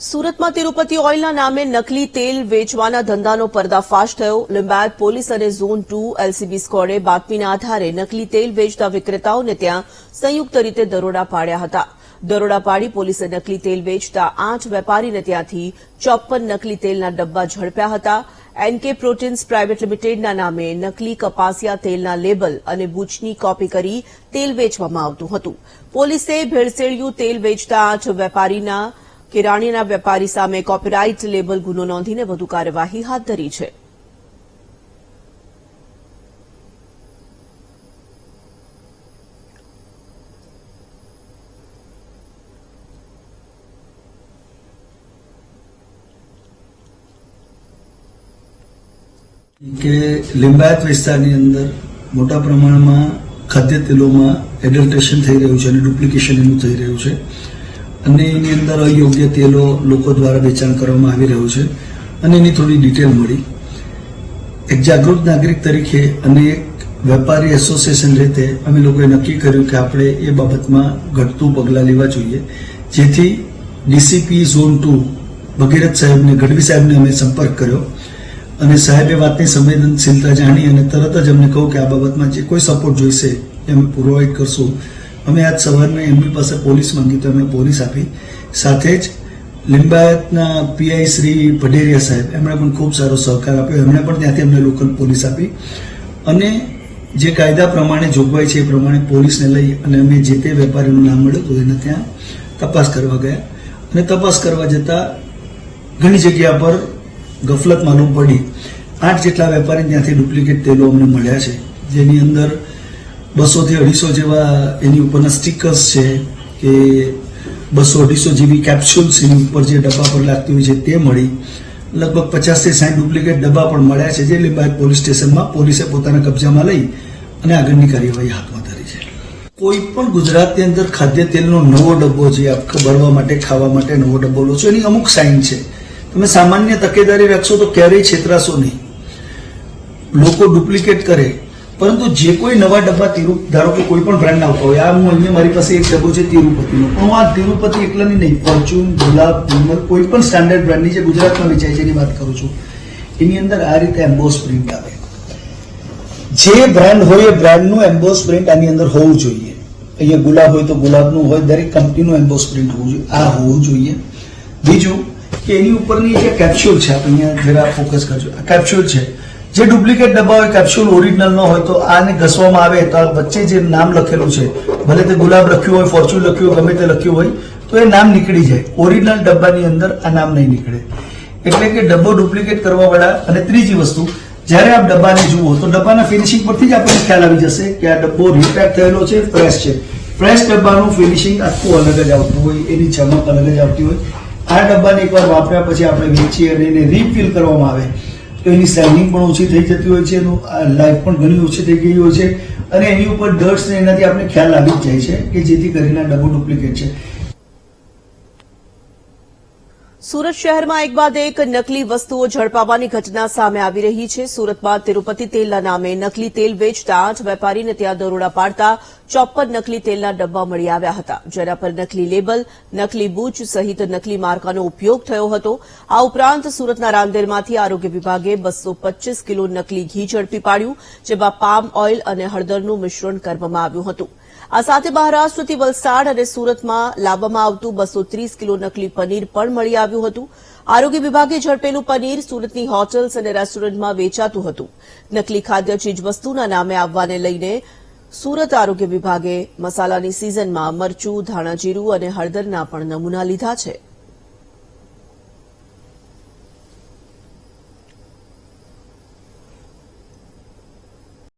સુરતમાં તિરુપતિ ઓઇલના નામે નકલી તેલ વેચવાના ધંધાનો પર્દાફાશ થયો. લિંબાયત પોલીસ અને ઝોન ટુ એલસીબી સ્કોડે બાતમીના આધારે નકલી તેલ વેચતા વિક્રેતાઓને ત્યાં સંયુક્ત રીતે દરોડા પાડ્યા હતા. દરોડા પાડી પોલીસે નકલી તેલ વેચતા આઠ વેપારીને ત્યાંથી ચોપ્પન નકલી તેલના ડબ્બા ઝડપ્યા હતા. એનકે પ્રોટીન્સ પ્રાઇવેટ લિમિટેડના નામે નકલી કપાસિયા તેલના લેબલ અને બૂચની કોપી કરી તેલ વેચવામાં આવતું હતું. પોલીસે ભેળસેળિયું તેલ વેચતા આઠ વેપારીના કિરાણીના વેપારી સામે કોપીરાઇટ લેબલ ગુનો નોંધીને વધુ કાર્યવાહી હાથ ધરી છે. કે લિંબાયત વિસ્તારની અંદર મોટા પ્રમાણમાં ખાદ્ય તેલોમાં એડલ્ટ્રેશન થઈ રહ્યું છે અને ડુપ્લિકેશન એનું થઈ રહ્યું છે. અને એની અંદર અયોગ્ય તેલો લોકો દ્વારા વેચાણ કરવામાં આવી રહ્યું છે. અને એની થોડી ડિટેલ મળી. એક જાગૃત નાગરિક તરીકે અને એક વેપારી એસોસિએશન રીતે અમે લોકોએ નક્કી કર્યું કે આપણે એ બાબતમાં ઘટતું પગલાં લેવા જોઈએ. જેથી ડીસીપી ઝોન ટુ ભગીરથ સાહેબને, ગઢવી સાહેબને અમે સંપર્ક કર્યો. અને સાહેબે વાતની સંવેદનશીલતા જાણી અને તરત જ અમને કહું કે આ બાબતમાં જે કોઈ સપોર્ટ જોઈશે એ અમે પ્રોવાઈડ કરશું. અમે આજ સવારના એમની પાસે પોલીસ માંગી તો અમે પોલીસ આપી. સાથે જ લિંબાયતના પીઆઈ શ્રી ભડેરિયા સાહેબ, એમણે પણ ખૂબ સારો સહકાર આપ્યો. એમણે પણ ત્યાંથી અમને લોકલ પોલીસ આપી. અને જે કાયદા પ્રમાણે જોગવાઈ છે એ પ્રમાણે પોલીસને લઈ અને અમે જે તે વેપારીનું નામ મળ્યું હતું એને ત્યાં તપાસ કરવા ગયા. અને તપાસ કરવા જતાં ઘણી જગ્યા પર ગફલત માલુમ પડી. આઠ જેટલા વેપારી ત્યાંથી ડુપ્લિકેટ તેલો અમને મળ્યા છે. જેની અંદર બસોથી અઢીસો જેવા એની ઉપરના સ્ટીકર્સ છે કે બસો અઢીસો જેવી કેપ્સ્યુલ્સ એની ઉપર જે ડબ્બા પર લાગતી હોય છે તે મળી. લગભગ પચાસથી સાઠ ડુપ્લિકેટ ડબ્બા પણ મળ્યા છે જે લીંબાયત પોલીસ સ્ટેશનમાં પોલીસે પોતાના કબજામાં લઈ અને આગળની કાર્યવાહી હાથમાં ધરી છે. કોઈ પણ ગુજરાતની અંદર ખાદ્ય તેલનો નવો ડબ્બો જે ભરવા માટે, ખાવા માટે નવો ડબ્બો લો છો, એની અમુક સાઇન છે. તમે સામાન્ય તકેદારી રાખશો તો ક્યારેય છેતરાશો નહીં. લોકો ડુપ્લિકેટ કરે. પરંતુ જે કોઈ નવા ડબ્બા તિરુપ ધારો કે કોઈ પણ બ્રાન્ડ આવતા હોય, આ હું અહીંયા મારી પાસે એક ડબ્બો છે તિરુપતિનો. પણ આ તિરુપતિ એકલાની નહીં, ફોર્ચ્યુન, ગુલાબ વિમલ કોઈ પણ સ્ટાન્ડર્ડ બ્રાન્ડની જે ગુજરાતમાં વેચાય છે એની વાત કરું છું. એની અંદર આ રીતે એમ્બોસ પ્રિન્ટ આવે. જે બ્રાન્ડ હોય એ બ્રાન્ડનું એમ્બોસ પ્રિન્ટ આની અંદર હોવું જોઈએ. અહીંયા ગુલાબ હોય તો ગુલાબનું હોય, દરેક કંપનીનું એમ્બોસ પ્રિન્ટ હોવું જોઈએ. આ હોવું જોઈએ. બીજું કે એની ઉપરની જે કેપ્સ્યુલ છે, આપણે અહીંયા જરા ફોકસ કરજો. આ કેપ્સ્યુલ છે જે ડુપ્લિકેટ ડબ્બા હોય કેપ્સ્યુલ ઓરિજિનલ ન હોય તો આને ઘસવામાં આવે તો વચ્ચે જે નામ લખેલું છે, ભલે તે ગુલાબ લખ્યું હોય ફોર્ચ્યુન લખ્યું હોય, ગમે તે લખ્યું હોય, તો એ નામ નીકળી જાય. ઓરિજિનલ ડબ્બાની અંદર આ નામ નહીં નીકળે. એટલે કે ડબ્બો ડુપ્લિકેટ કરવા વાળા અને ત્રીજી વસ્તુ, જ્યારે આપ ડબ્બાને જુઓ, તો ડબ્બાના ફિનિશિંગ પરથી જ આપણને ખ્યાલ આવી જશે કે આ ડબ્બો રીપેક થયેલો છે ફ્રેશ છે. ફ્રેશ ડબ્બાનું ફિનિશિંગ આખું અલગ જ આવતું હોય, એની ચમક અલગ જ આવતી હોય. આ ડબ્બાને એકવાર વાપર્યા પછી આપણે વેચીએ અને એને રીફિલ કરવામાં આવે. તો એની સાઇનિંગ પણ ઓછી થઈ જતી હોય છે, એનું લાઈફ પણ ઘણી ઓછી થઈ ગઈ હોય છે. અને એની ઉપર ડર્ટ્સ ને એનાથી આપણે ખ્યાલ આવી જ જાય છે કે જેથી કરીને ડબલ ડુપ્લિકેટ છે. સુરત શહેરમાં એક બાદ એક નકલી વસ્તુઓ ઝડપાવાની ઘટના સામે આવી રહી છે. સુરતમાં તિરુપતિ તેલના નામે નકલી તેલ વેચતા આઠ વેપારીને ત્યાં દરોડા પાડતા ચોપ્પન નકલી તેલના ડબ્બા મળી આવ્યા હતા. જેના પર નકલી લેબલ, નકલી બૂચ સહિત નકલી માર્કાનો ઉપયોગ થયો હતો. આ ઉપરાંત સુરતના રાંદેરમાંથી આરોગ્ય વિભાગે બસો કિલો નકલી ઘી ઝડપી પાડ્યું, જેમાં પામ ઓઇલ અને હળદરનું મિશ્રણ કરવામાં આવ્યું હતું. આ સાથે મહારાષ્ટ્રથી વલસાડ અને સુરતમાં લાવવામાં આવતું બસો ત્રીસ કિલો નકલી પનીર પણ મળી આવ્યું હતું. આરોગ્ય વિભાગે ઝડપેલું પનીર સુરતની હોટલ્સ અને રેસ્ટોરન્ટમાં વેચાતું હતું. નકલી ખાદ્ય ચીજવસ્તુના નામે આવવાને લઈને સુરત આરોગ્ય વિભાગે મસાલાની સિઝનમાં મરચું ધાણાજીરું અને હળદરના પણ નમૂના લીધા છે.